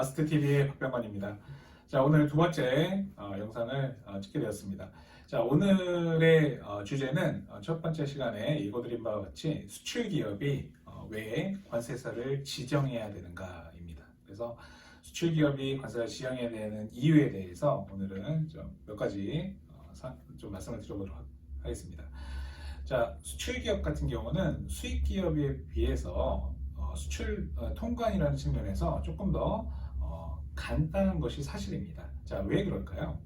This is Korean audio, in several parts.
마스터 TV의 박병관입니다. 자, 오늘 두 번째 어, 영상을 어, 찍게 되었습니다. 자, 오늘의 어, 주제는 어, 첫 번째 시간에 읽어드린 바와 같이 수출 기업이 어, 왜 관세사를 지정해야 되는가입니다. 그래서 수출 기업이 관세사를 지정해야 되는 이유에 대해서 오늘은 좀 몇 가지 어, 사- 좀 말씀을 드려보도록 하- 하겠습니다. 자, 수출 기업 같은 경우는 수입 기업에 비해서 어, 수출 어, 통관이라는 측면에서 조금 더 어, 간단한 것이 사실입니다. 자, 왜 그럴까요?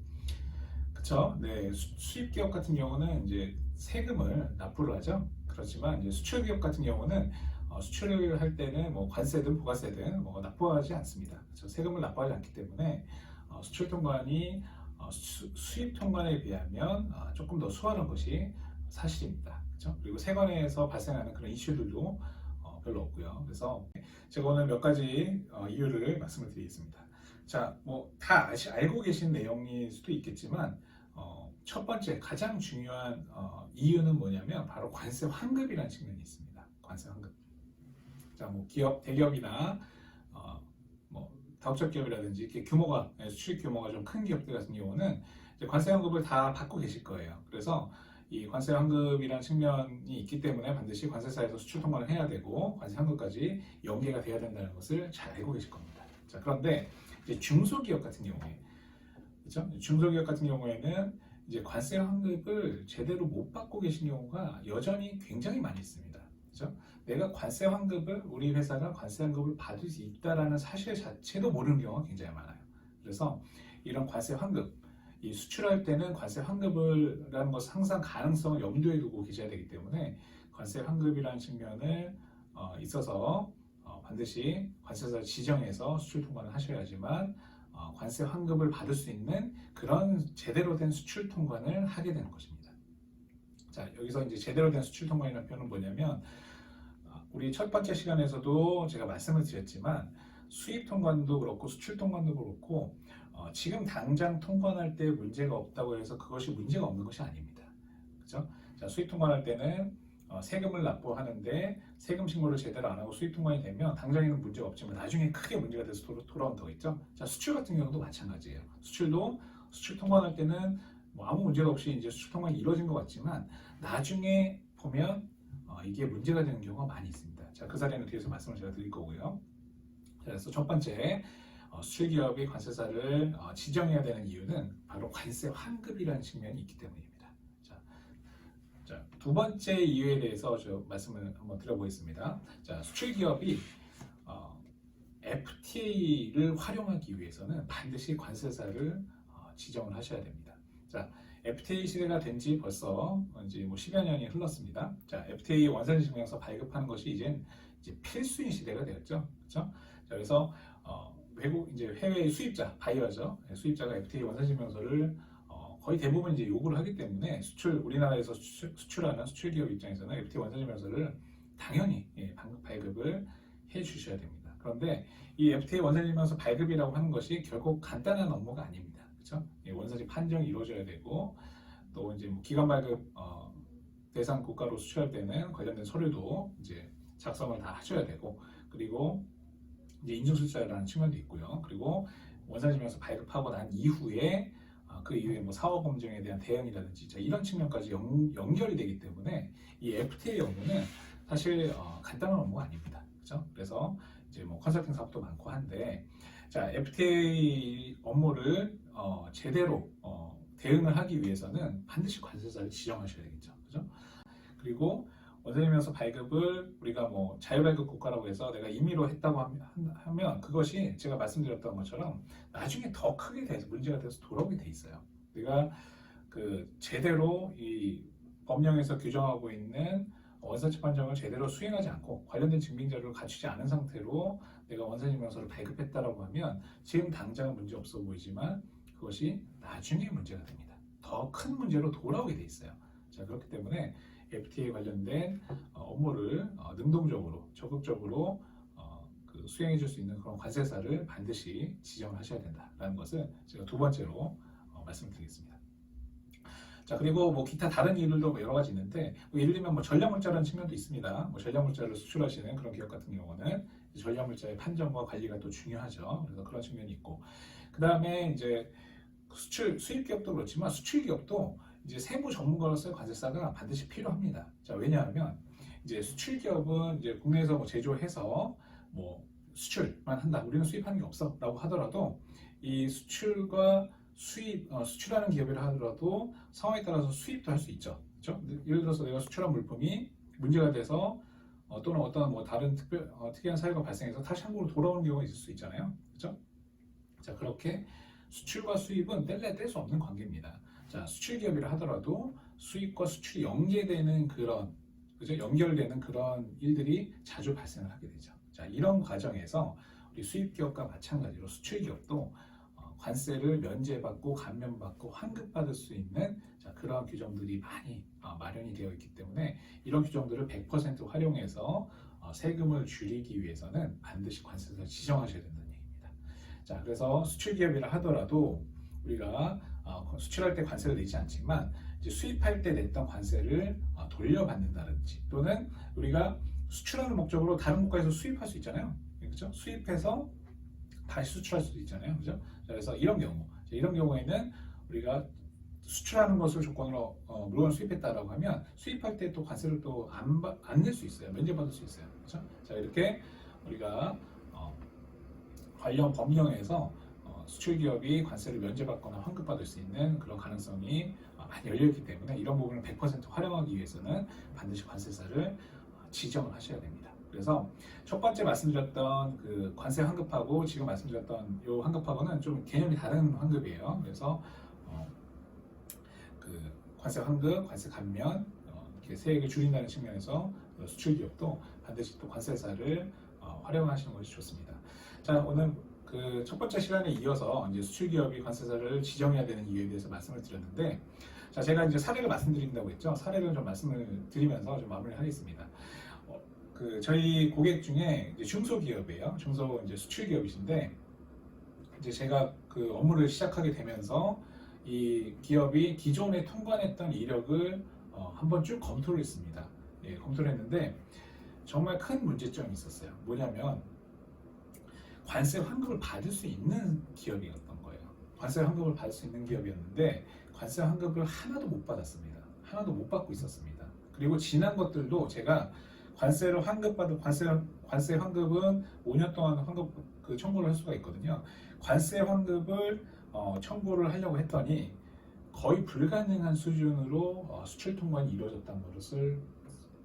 그쵸? 네, 수, 수입 기업 같은 경우는 이제 세금을 납부를 하죠. 그렇지만 이제 수출 기업 같은 경우는 어, 수출을 할 때는 뭐 관세든 부가세든 뭐 납부하지 않습니다. 그렇죠? 세금을 납부하지 않기 때문에 어, 수출 통관이 어, 수, 수입 통관에 비하면 어, 조금 더 수월한 것이 사실입니다. 그렇죠? 그리고 세관에서 발생하는 그런 이슈들도 어, 별로 없고요. 그래서 제가 오늘 몇 가지 어, 이유를 말씀을 드리겠습니다. 자, 뭐 다 알고 계신 내용일 수도 있겠지만 어, 첫 번째 가장 중요한 어, 이유는 뭐냐면 바로 관세 환급이라는 측면이 있습니다. 관세 환급. 자, 뭐 기업 대기업이나 어, 뭐 다국적 기업이라든지 이렇게 규모가 예, 수출 규모가 좀 큰 기업들 같은 경우는 관세 환급을 다 받고 계실 거예요. 그래서 이 관세 환급이라는 측면이 있기 때문에 반드시 관세사에서 수출 통관을 해야 되고 관세 환급까지 연계가 돼야 된다는 것을 잘 알고 계실 겁니다. 자, 그런데 이제 중소기업 같은 경우에 그렇죠? 중소기업 같은 경우에는 이제 관세 환급을 제대로 못 받고 계신 경우가 여전히 굉장히 많이 있습니다. 그렇죠? 내가 관세 환급을 우리 회사가 관세 환급을 받을 수 있다라는 사실 자체도 모르는 경우가 굉장히 많아요. 그래서 이런 관세 환급 이 수출할 때는 관세 환급을라는 것은 항상 가능성을 염두에 두고 계셔야 되기 때문에 관세 환급이라는 측면을 어, 있어서 어, 반드시 관세사를 지정해서 수출 통관을 하셔야지만 어, 관세 환급을 받을 수 있는 그런 제대로 된 수출 통관을 하게 되는 것입니다. 자 여기서 이제 제대로 된 수출 통관이라는 표현은 뭐냐면 어, 우리 첫 번째 시간에서도 제가 말씀을 드렸지만 수입 통관도 그렇고 수출 통관도 그렇고 어, 지금 당장 통관할 때 문제가 없다고 해서 그것이 문제가 없는 것이 아닙니다. 그죠? 자, 수입 통관할 때는 어, 세금을 납부하는데 세금 신고를 제대로 안 하고 수입 통관이 되면 당장에는 문제가 없지만 나중에 크게 문제가 돼서 돌아, 돌아온다고 했죠. 자, 수출 같은 경우도 마찬가지예요. 수출도 수출 통관할 때는 뭐 아무 문제가 없이 이제 수출 통관이 이루어진 것 같지만 나중에 보면 어, 이게 문제가 되는 경우가 많이 있습니다. 자, 그 사례는 뒤에서 말씀을 제가 드릴 거고요. 자, 그래서 첫 번째 어, 수출 기업이 관세사를 어, 지정해야 되는 이유는 바로 관세 환급이라는 측면이 있기 때문입니다. 자, 자, 두 번째 이유에 대해서 저 말씀을 한번 드려보겠습니다. 자, 수출 기업이 어, FTA를 활용하기 위해서는 반드시 관세사를 어, 지정을 하셔야 됩니다. 자, FTA 시대가 된 지 벌써 이제 뭐 10여 년이 흘렀습니다. 자, FTA 원산지증명서 발급하는 것이 이젠 이제 필수인 시대가 되었죠. 그렇죠? 자, 그래서 어, 외국 이제 해외 수입자 바이어죠. 네, 수입자가 FTA 원산지증명서를 어, 거의 대부분 이제 요구를 하기 때문에 수출 우리나라에서 수출, 수출하는 수출 기업 입장에서는 FTA 원산지증명서를 당연히 예, 발급을 해 주셔야 됩니다. 그런데 이 FTA 원산지증명서 발급이라고 하는 것이 결국 간단한 업무가 아닙니다. 그렇죠? 예, 원산지 판정이 이루어져야 되고 또 이제 뭐 기관 발급 어, 대상 국가로 수출할 때는 관련된 서류도 이제 작성을 다 하셔야 되고 그리고 이제 인증술사라는 측면도 있고요. 그리고 원산지명서 발급하고 난 이후에 어, 그 이후에 뭐 사업 검증에 대한 대응이라든지 자, 이런 측면까지 연, 연결이 되기 때문에 이 FTA 업무는 사실 어, 간단한 업무가 아닙니다. 그렇죠? 그래서 이제 뭐 컨설팅 사업도 많고 한데 자 FTA 업무를 어, 제대로 어, 대응을 하기 위해서는 반드시 관세사를 지정하셔야 되겠죠. 그죠? 그리고 원산지명서 발급을 우리가 뭐 자유발급 국가라고 해서 내가 임의로 했다고 함- 하면 그것이 제가 말씀드렸던 것처럼 나중에 더 크게 돼서 문제가 돼서 돌아오게 돼 있어요. 내가 그 제대로 이 법령에서 규정하고 있는 원산지 판정을 제대로 수행하지 않고 관련된 증빙 자료를 갖추지 않은 상태로 내가 원산지 명서를 발급했다라고 하면 지금 당장은 문제 없어 보이지만 그것이 나중에 문제가 됩니다. 더 큰 문제로 돌아오게 돼 있어요. 자 그렇기 때문에 FTA 관련된 어, 업무를 어, 능동적으로 적극적으로 어, 그 수행해 줄 수 있는 그런 관세사를 반드시 지정을 하셔야 된다라는 것을 제가 두 번째로 어, 말씀드리겠습니다. 자 그리고 뭐 기타 다른 이유들도 뭐 여러 가지 있는데 뭐 예를 들면 뭐 전략물자라는 측면도 있습니다. 뭐 전략물자를 수출하시는 그런 기업 같은 경우는 전략물자의 판정과 관리가 또 중요하죠. 그래서 그런 측면이 있고 그 다음에 이제 수출 수입 기업도 그렇지만 수출 기업도 이제 세무 전문가로서의 관세사가 반드시 필요합니다. 자 왜냐하면 이제 수출 기업은 이제 국내에서 뭐 제조해서 뭐 수출만 한다. 우리는 수입하는 게 없어라고 하더라도 이 수출과 수입 어, 수출하는 기업이라 하더라도 상황에 따라서 수입도 할 수 있죠. 그렇죠? 예를 들어서 내가 수출한 물품이 문제가 돼서 어, 또는 어떤 뭐 다른 특별 어, 특이한 사유가 발생해서 다시 한국으로 돌아오는 경우가 있을 수 있잖아요. 그렇죠? 자 그렇게 수출과 수입은 뗄래 뗄 수 없는 관계입니다. 자 수출 기업이라 하더라도 수입과 수출이 연계되는 그런 그죠 연결되는 그런 일들이 자주 발생을 하게 되죠. 자 이런 과정에서 우리 수입 기업과 마찬가지로 수출 기업도 어, 관세를 면제받고 감면받고 환급받을 수 있는 자, 그런 규정들이 많이 어, 마련이 되어 있기 때문에 이런 규정들을 100% 활용해서 어, 세금을 줄이기 위해서는 반드시 관세를 지정하셔야 된다는 얘기입니다. 자, 그래서 수출 기업이라 하더라도 우리가 어, 수출할 때 관세를 내지 않지만 수입할 때 냈던 관세를 어, 돌려받는다든지 또는 우리가 수출하는 목적으로 다른 국가에서 수입할 수 있잖아요. 그렇죠? 수입해서 다시 수출할 수도 있잖아요. 그죠? 자, 그래서 이런 경우, 자, 이런 경우에는 우리가 수출하는 것을 조건으로 어, 물건을 수입했다라고 하면 수입할 때 또 관세를 또 안 낼 수 있어요. 면제받을 수 있어요. 그렇죠? 자, 이렇게 우리가 어, 관련 법령에서 어, 수출 기업이 관세를 면제받거나 환급받을 수 있는 그런 가능성이 어, 많이 열려 있기 때문에 이런 부분을 100% 활용하기 위해서는 반드시 관세사를 어, 지정을 하셔야 됩니다. 그래서 첫 번째 말씀드렸던 그 관세 환급하고 지금 말씀드렸던 요 환급하고는 좀 개념이 다른 환급이에요. 그래서 어, 그 관세 환급, 관세 감면 어, 이렇게 세액을 줄인다는 측면에서 수출 기업도 반드시 또 관세사를 어, 활용하시는 것이 좋습니다. 자 오늘 그 첫 번째 시간에 이어서 이제 수출 기업이 관세사를 지정해야 되는 이유에 대해서 말씀을 드렸는데 자 제가 이제 사례를 말씀드린다고 했죠. 사례를 좀 말씀을 드리면서 좀 마무리하겠습니다. 어, 그 저희 고객 중에 이제 중소 기업이에요. 중소 이제 수출 기업이신데 이제 제가 그 업무를 시작하게 되면서 이 기업이 기존에 통관했던 이력을 어, 한번 쭉 검토를 했습니다. 예, 검토를 했는데 정말 큰 문제점이 있었어요. 뭐냐면 관세 환급을 받을 수 있는 기업이었던 거예요. 관세 환급을 받을 수 있는 기업이었는데 관세 환급을 하나도 못 받았습니다. 하나도 못 받고 있었습니다. 그리고 지난 것들도 제가 관세를 환급받은 관세 관세 환급은 5년 동안 환급 그 청구를 할 수가 있거든요. 관세 환급을 어, 청구를 하려고 했더니 거의 불가능한 수준으로 어, 수출 통관이 이루어졌다는 것을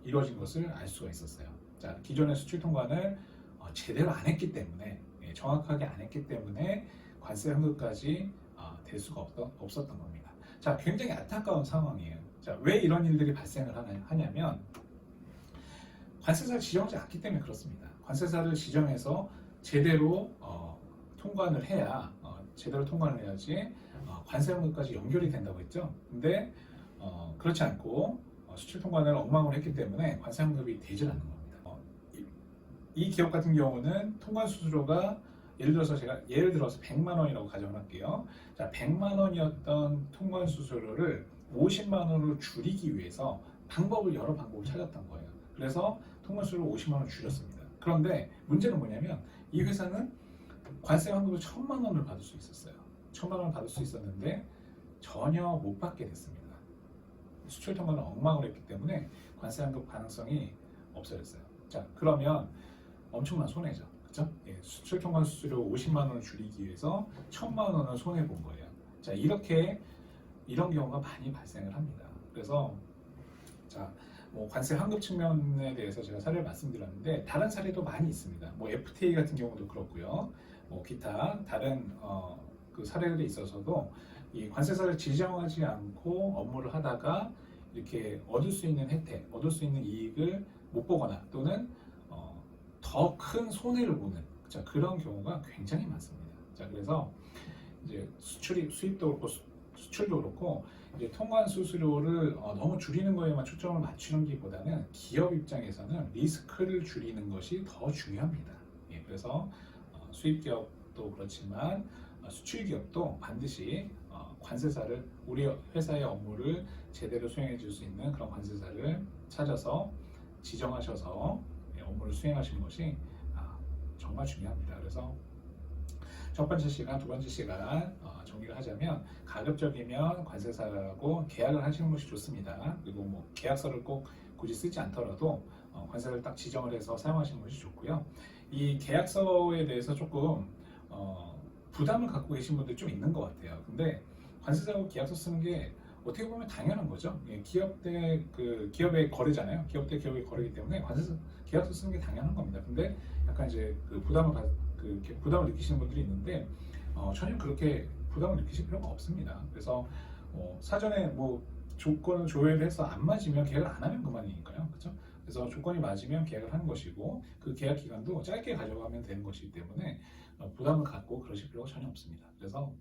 이루어진 것을 알 수가 있었어요. 자, 기존의 수출 통관을 어, 제대로 안 했기 때문에 예, 정확하게 안 했기 때문에 관세 환급까지 어, 될 수가 없던, 없었던 겁니다. 자, 굉장히 안타까운 상황이에요. 자, 왜 이런 일들이 발생을 하냐, 하냐 면 관세사를 지정하지 않기 때문에 그렇습니다. 관세사를 지정해서 제대로 어, 통관을 해야 어, 제대로 통관을 해야지 어, 관세 환급까지 연결이 된다고 했죠. 근데 어, 그렇지 않고 어, 수출 통관을 엉망으로 했기 때문에 관세 환급이 되질 않는 겁니다. 어, 이, 이 기업 같은 경우는 통관 수수료가 예를 들어서 제가 예를 들어서 100만 원이라고 가정할게요. 자, 100만 원이었던 통관 수수료를 50만 원으로 줄이기 위해서 방법을 여러 방법을 찾았던 거예요. 그래서 통관 수수료를 50만 원 줄였습니다. 그런데 문제는 뭐냐면 이 회사는 관세 환급을 천만 원을 받을 수 있었어요. 천만 원을 받을 수 있었는데 전혀 못 받게 됐습니다. 수출 통관을 엉망으로 했기 때문에 관세 환급 가능성이 없어졌어요. 자, 그러면 엄청난 손해죠. 그죠? 예, 수출 통관 수수료 50만 원을 줄이기 위해서 천만 원을 손해 본 거예요. 자, 이렇게 이런 경우가 많이 발생을 합니다. 그래서 자, 뭐 관세 환급 측면에 대해서 제가 사례를 말씀드렸는데 다른 사례도 많이 있습니다. 뭐 FTA 같은 경우도 그렇고요. 뭐 기타 다른 어, 그 사례들이 있어서도 이 관세사를 지정하지 않고 업무를 하다가 이렇게 얻을 수 있는 혜택, 얻을 수 있는 이익을 못 보거나 또는 어, 더 큰 손해를 보는 자, 그런 경우가 굉장히 많습니다. 자, 그래서 이제 수출이 수입도 그렇고 수, 수출도 그렇고 이제 통관 수수료를 어, 너무 줄이는 거에만 초점을 맞추는 것보다는 기업 입장에서는 리스크를 줄이는 것이 더 중요합니다. 예, 그래서 어, 수입 기업도 그렇지만 어, 수출 기업도 반드시 어, 관세사를 우리 회사의 업무를 제대로 수행해 줄 수 있는 그런 관세사를 찾아서 지정하셔서 예, 업무를 수행하시는 것이 아, 정말 중요합니다. 그래서 첫 번째 시간, 두 번째 시간 어, 정리를 하자면 가급적이면 관세사하고 계약을 하시는 것이 좋습니다. 그리고 뭐 계약서를 꼭 굳이 쓰지 않더라도 어, 관세사를 딱 지정을 해서 사용하시는 것이 좋고요. 이 계약서에 대해서 조금 어, 부담을 갖고 계신 분들 좀 있는 것 같아요. 근데 관세사하고 계약서 쓰는 게 어떻게 보면 당연한 거죠. 예, 기업 대그 기업의 거래잖아요. 기업 대 기업의 거래이기 때문에 관세사 계약서 쓰는 게 당연한 겁니다. 근데 약간 이제 그 부담을 가, 그 부담을 느끼시는 분들이 있는데 어, 전혀 그렇게 부담을 느끼실 필요가 없습니다. 그래서 어, 사전에 뭐 조건을 조회를 해서 안 맞으면 계약을 안 하면 그만이니까요. 그렇죠? 그래서 조건이 맞으면 계약을 하는 것이고 그 계약 기간도 짧게 가져가면 되는 것이기 때문에 어, 부담을 갖고 그러실 필요가 전혀 없습니다. 그래서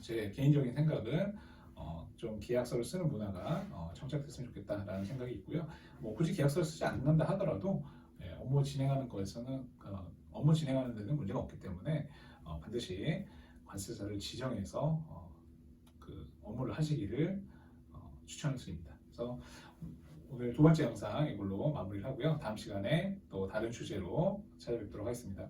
제 개인적인 생각은 어, 좀 계약서를 쓰는 문화가 어, 정착됐으면 좋겠다라는 생각이 있고요. 뭐 굳이 계약서를 쓰지 않는다 하더라도 예, 업무 진행하는 거에서는 어, 업무 진행하는 데는 문제가 없기 때문에 어, 반드시 관세사를 지정해서 어, 그 업무를 하시기를 어, 추천을 드립니다. 그래서 오늘 두 번째 영상 이걸로 마무리를 하고요. 다음 시간에 또 다른 주제로 찾아뵙도록 하겠습니다.